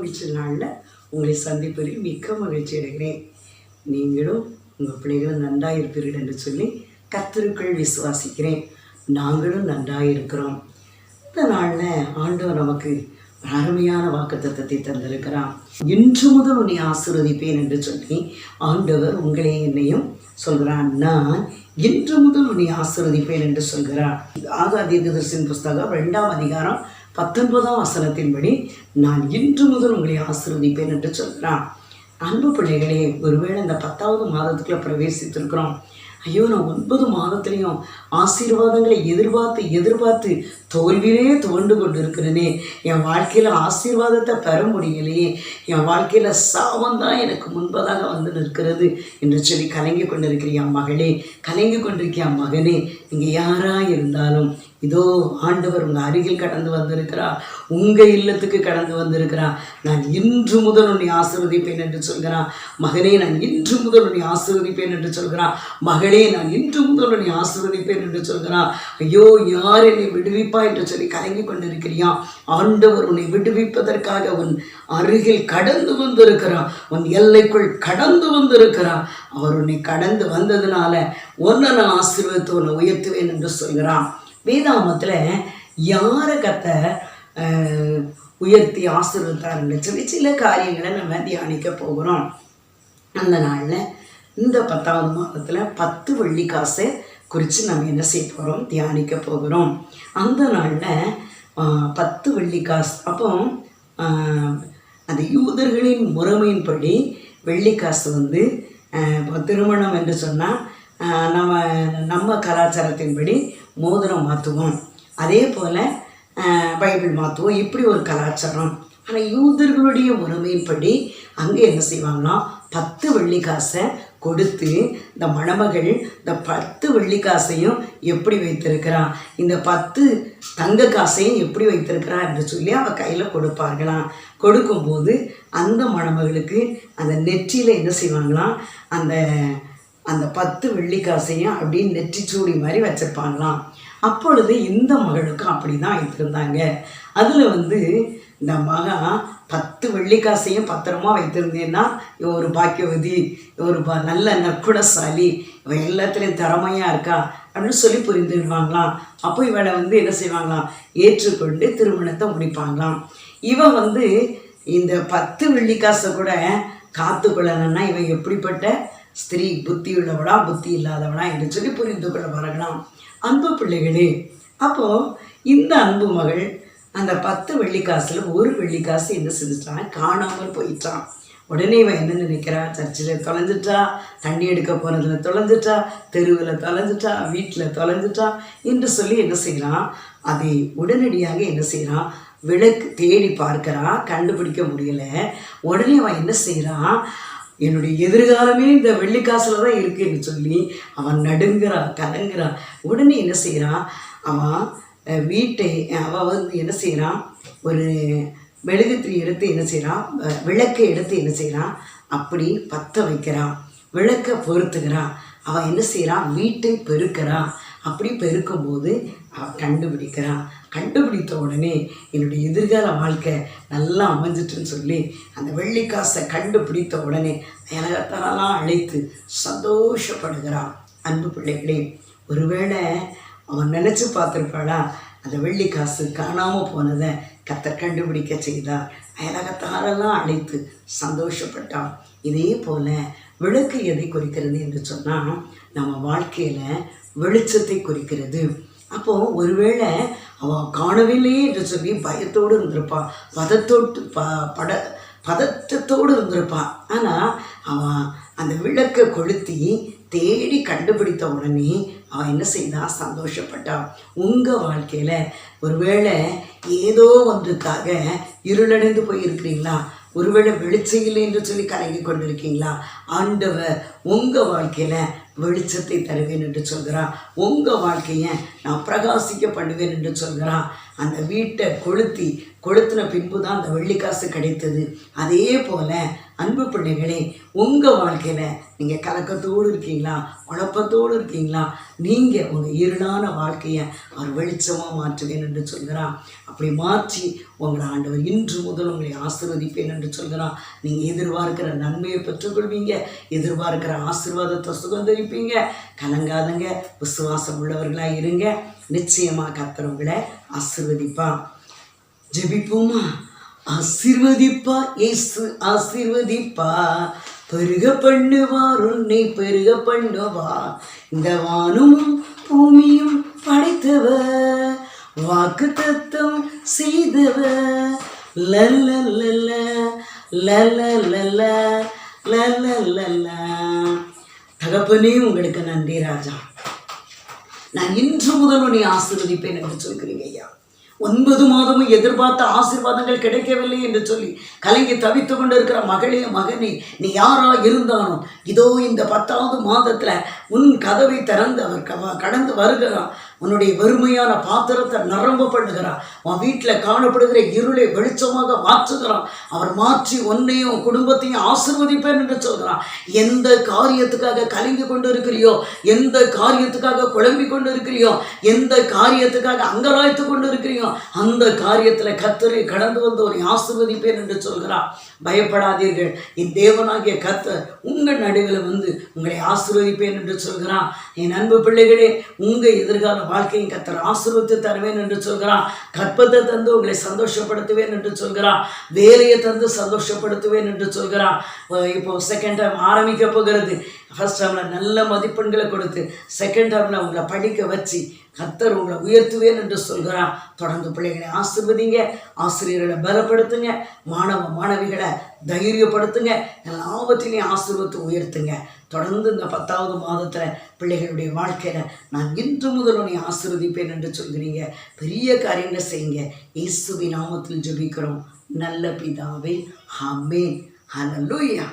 மகிழ்ச்சி நாளில் உங்களை சந்திப்பதில் மிக்க மகிழ்ச்சி அடைகிறேன். நீங்களும் உங்கள் பிள்ளைகளும் நன்றாக இருப்பீர்கள் என்று சொல்லி கர்த்தருக்குள் விசுவாசிக்கிறேன். நாங்களும் நன்றாக இருக்கிறோம் இந்த நாளில் ஆண்டவர் நமக்கு அருமையான அருமையான வாக்குத்தத்தத்தை தந்திருக்கிறான் இன்று முதல் உன்னை ஆசீர்வதிப்பேன் என்று சொல்லி ஆண்டவர் உங்களே என்னையும் சொல்கிறான் நான் இன்று முதல் உன்னை ஆசீர்வதிப்பேன் என்று சொல்கிறான் ஆகா தீர்க்கதரிசின் புஸ்தகம் ரெண்டாம் அதிகாரம் பத்தொன்பதாம் வசனத்தின்படி நான் இன்று முதல் உங்களை ஆசிர்வதிப்பேன் என்று சொல்கிறான். அன்பு பிள்ளைகளே ஒருவேளை இந்த பத்தாவது மாதத்துக்குள்ள பிரவேசித்திருக்கிறோம். ஐயோ நான் ஒன்பது மாதத்துலேயும் ஆசீர்வாதங்களை எதிர்பார்த்து எதிர்பார்த்து தோல்வியிலே துவண்டு கொண்டு இருக்கிறேனே என் வாழ்க்கையில் ஆசீர்வாதத்தை பெற முடியலையே. என் வாழ்க்கையில் சாபம் தான் எனக்கு முன்பதாக வந்து நிற்கிறது என்று சொல்லி கலங்கி கொண்டிருக்கிற என் மகளே கலங்கி கொண்டிருக்கிற என் மகனே நீங்கள் யாராக இருந்தாலும் இதோ ஆண்டவர் உங்கள் அருகில் கடந்து வந்திருக்கிறா உங்கள் இல்லத்துக்கு கடந்து வந்திருக்கிறா. நான் இன்று முதல் உன்னை ஆசீர்வதிப்பேன் என்று சொல்கிறான். மகனே நான் இன்று முதல் உன்னை ஆசிர்வதிப்பேன் என்று சொல்கிறான். மகளே நான் இன்று முதல் உன்னை ஆசீர்வதிப்பேன் என்று சொல்கிறான். ஐயோ யார் என்னை விடுவிப்பா என்று சொல்லி கலங்கி கொண்டிருக்கிறியா? ஆண்டவர் உன்னை விடுவிப்பதற்காக உன் அருகில் கடந்து வந்திருக்கிறான் உன் எல்லைக்குள் கடந்து வந்திருக்கிறான் அவர் உன்னை கடந்து வந்ததுனால ஒன்று நான் ஆசீர்வதித்து உன்னை உயர்த்துவேன் என்று சொல்கிறான். வேதாமத்தில் யாரை கத்த உயர்த்தி ஆசீர்வத்தாருன்னு சொல்லி சில காரியங்களை நம்ம தியானிக்க போகிறோம். அந்த நாளில் இந்த பத்தாவது மாதத்தில் பத்து வெள்ளி காசை குறித்து நம்ம என்ன செய்ய போகிறோம் தியானிக்க போகிறோம். அந்த நாளில் பத்து வெள்ளி காசு அப்போ அந்த யூதர்களின் முறைமையின்படி வெள்ளி காசு வந்து திருமணம் என்று சொன்னால் நம்ம நம்ம கலாச்சாரத்தின்படி மோதிரம் மாற்றுவோம் அதே போல் பைபிள் மாற்றுவோம் இப்படி ஒரு கலாச்சாரம். ஆனால் யூதர்களுடைய முறைமையின்படி அங்கே என்ன செய்வாங்கன்னா பத்து வெள்ளி காசை கொடுத்து இந்த மணமகள் இந்த பத்து வெள்ளி காசையும் எப்படி வைத்திருக்கிறான் இந்த பத்து தங்க காசையும் எப்படி வைத்திருக்கிறான் என்று சொல்லி அவள் கையில் கொடுப்பார்களாம். கொடுக்கும்போது அந்த மணமகளுக்கு அந்த நெற்றியில் என்ன செய்வாங்களாம்? அந்த அந்த பத்து வெள்ளிக்காசையும் நெற்றி நெற்றிச்சூடி மாதிரி வச்சிருப்பாங்களாம். அப்பொழுது இந்த மகளுக்கும் அப்படி தான் வைத்திருந்தாங்க. அதில் வந்து இந்த மகன் பத்து வெள்ளிக்காசையும் பத்திரமா வைத்திருந்தேன்னா இவ ஒரு பாக்கியவதி ஒரு ப நல்ல நற்குணசாலி இவன் எல்லாத்துலேயும் திறமையாக இருக்கா அப்படின்னு சொல்லி புரிந்துடுவாங்களாம் அப்போ இவளை வந்து என்ன செய்வாங்களாம்? ஏற்றுக்கொண்டு திருமணத்தை முடிப்பாங்களாம். இவன் வந்து இந்த பத்து வெள்ளிக்காசை கூட காத்துக்கொள்ளணும்னா இவன் எப்படிப்பட்ட ஸ்திரீ புத்தி உள்ளவளா புத்தி இல்லாதவளா என்று சொல்லி புரிந்து கொள்ள வரலாம் அன்பு பிள்ளைகளே அப்போது இந்த அன்பு மகள் அந்த பத்து வெள்ளிக்காசில் ஒரு வெள்ளிக்காசு என்ன செஞ்சிட்டான்? காணாமல் போயிட்டான். உடனே இவன் என்ன நினைக்கிறா சர்ச்சில் தொலைஞ்சிட்டா? தண்ணி எடுக்க போகிறதுல தொலைஞ்சிட்டா? தெருவில் தொலைஞ்சிட்டா? வீட்டில் தொலைஞ்சிட்டா? என்று சொல்லி என்ன செய்கிறான் அதை உடனடியாக என்ன செய்கிறான் விளக்கு தேடி பார்க்குறான். கண்டுபிடிக்க முடியல. உடனே அவன் என்ன செய்கிறான் என்னுடைய எதிர்காலமே இந்த வெள்ளிக்காசில் தான் இருக்குன்னு சொல்லி அவன் நடுங்கிறான் கலங்குறான். உடனே என்ன செய்கிறான் அவன் வீட்டை அவள் வந்து என்ன செய்கிறான் ஒரு மெழுகுத்திரி எடுத்து என்ன செய்கிறான் விளக்கை எடுத்து என்ன செய்கிறான் அப்படி பற்ற வைக்கிறான். விளக்கை பொருத்துகிறான் அவன் என்ன செய்கிறான் வீட்டை பெருக்கிறான். அப்படி பெருக்கும்போது அவன் கண்டுபிடிக்கிறான். கண்டுபிடித்த உடனே என்னுடைய எதிர்கால வாழ்க்கை நல்லா அமைஞ்சிட்டுன்னு சொல்லி அந்த வெள்ளிக்காசை கண்டுபிடித்த உடனே அழகத்தனலாம் அழைத்து சந்தோஷப்படுகிறான். அன்பு பிள்ளைகளே ஒருவேளை அவன் நினச்சி பார்த்துருப்பாளா? அந்த வெள்ளி காசு காணாமல் போனதை கத்தர் கண்டுபிடிக்க செய்தார். அயலகத்தாரெல்லாம் அழைத்து சந்தோஷப்பட்டான். இதே போல் விளக்கு எதை குறிக்கிறது என்று சொன்னால் நம்ம வாழ்க்கையில் வெளிச்சத்தை குறிக்கிறது. அப்போது ஒருவேளை அவன் காணவில்லையே என்று சொல்லி பயத்தோடு இருந்திருப்பான். பதத்தோடு ப பட பதத்தத்தோடு இருந்திருப்பான். ஆனால் அவன் அந்த விளக்கை கொளுத்தி தேடி கண்டுபிடித்த உடனே அவன் என்ன செய்தான் சந்தோஷப்பட்டான் உங்கள் வாழ்க்கையில் ஒருவேளை ஏதோ ஒன்றுக்காக இருளடைந்து போயிருக்கிறீங்களா? ஒருவேளை வெளிச்சம் இல்லை என்று சொல்லி கலங்கி கொண்டிருக்கீங்களா? ஆண்டவர் உங்கள் வாழ்க்கையில் வெளிச்சத்தை தருவேன் என்று சொல்கிறான் உங்கள் வாழ்க்கையை நான் பிரகாசிக்க பண்ணுவேன் என்று சொல்கிறான் அந்த வீட்டை கொளுத்தி கொளுத்தின பின்பு தான் அந்த வெள்ளிக்காசு கிடைத்தது. அதே போல் அன்பு பிள்ளைகளே உங்கள் வாழ்க்கையில் நீங்கள் கலக்கத்தோடு இருக்கீங்களா? குழப்பத்தோடு இருக்கீங்களா? நீங்கள் உங்கள் இருளான வாழ்க்கையை அவர் வெளிச்சமாக மாற்றுவேன் என்று சொல்கிறான். அப்படி மாற்றி உங்களை ஆண்டவர் இன்று முதல் உங்களை ஆசீர்வதிப்பேன் என்று சொல்கிறான். நீங்கள் எதிர்பார்க்கிற நன்மையை பெற்றுக்கொள்வீங்க. எதிர்பார்க்கிற ஆசீர்வாதத்தை சுகந்தரிப்பீங்க கலங்காதங்க. விசுவாசம் உள்ளவர்களாக இருங்க. நிச்சயமாக கத்துறவங்களை ஆசிர்வதிப்பான் ஜபிப்போமா ஆசீர்வதிப்பா இயேசு ஆசிர்வதிப்பா பெருக பண்ணுவார் உன்னை பெருக பண்ணுவா இந்த வானும் பூமியும் படைத்தவ வாக்கு தத்தம் செய்தவர் லல்லல்ல லல்லல்ல லல்ல தகப்பனே உங்களுக்கு நன்றி ராஜா நான் இன்று முதல் உன்னை ஆசிர்வதிப்பேன் என்று சொல்கிறீங்க ஐயா ஒன்பது மாதமும் எதிர்பார்த்த ஆசீர்வாதங்கள் கிடைக்கவில்லை என்று சொல்லி கலங்கி தவித்து கொண்டிருக்கிற மகளே மகனே நீ யாரா இருந்தாலும் இதோ இந்த பத்தாவது மாதத்துல உன் கதவை திறந்து அவர் க- கடந்து வருகிறான். உன்னுடைய வறுமையான பாத்திரத்தை நரம்பு பண்ணுகிறான் உன் வீட்டில் காணப்படுகிற இருளை வெளிச்சமாக மாற்றுகிறான் அவர் மாற்றி உன்னையும் குடும்பத்தையும் ஆசிர்வதிப்பேன் என்று சொல்கிறான் எந்த காரியத்துக்காக கலங்கி கொண்டு இருக்கிறியோ எந்த காரியத்துக்காக குழம்பி கொண்டு இருக்கிறியோ எந்த காரியத்துக்காக அங்கலாய்த்து கொண்டு இருக்கிறியோ அந்த காரியத்தில் கத்தரை கடந்து வந்து ஒரு ஆசிர்வதிப்பேன் என்று சொல்கிறான் பயப்படாதீர்கள். என் தேவனாகிய கத்தர் உங்கள் நடுவில் வந்து உங்களை ஆசிர்வதிப்பேன் என்று சொல்கிறான் என் அன்பு பிள்ளைகளே உங்கள் எதிர்கால வாழ்க்கையும் கத்தர் ஆசிர்வத்து தருவேன் என்று சொல்கிறான் கற்பத்தை தந்து உங்களை சந்தோஷப்படுத்துவேன் என்று சொல்கிறான் வேலையை தந்து சந்தோஷப்படுத்துவேன் என்று சொல்கிறான் இப்போ செகண்ட் டைம் ஆரம்பிக்க போகிறது. ஃபர்ஸ்ட் ஹாமில் நல்ல மதிப்பெண்களை கொடுத்து செகண்ட் ஹாமில் உங்களை படிக்க வச்சு கத்தர் உங்களை உயர்த்துவேன் என்று சொல்கிறான் தொடர்ந்து பிள்ளைகளை ஆசிர்வதிங்க ஆசிரியர்களை பலப்படுத்துங்க மாணவ மாணவிகளை தைரியப்படுத்துங்க எல்லாவற்றிலையும் ஆசீர்வத்து உயர்த்துங்க. தொடர்ந்து இந்த பத்தாவது மாதத்தில் பிள்ளைகளுடைய வாழ்க்கையில் நான் இன்று முதல் உன்னை ஆசிர்வதிப்பேன் என்று சொல்கிறீங்க. பெரிய காரியங்களை செய்யுங்க. இயேசுவி நாமத்தில் ஜபிக்கிறோம். நல்ல பிதாவே ஹமே ஹalleluya.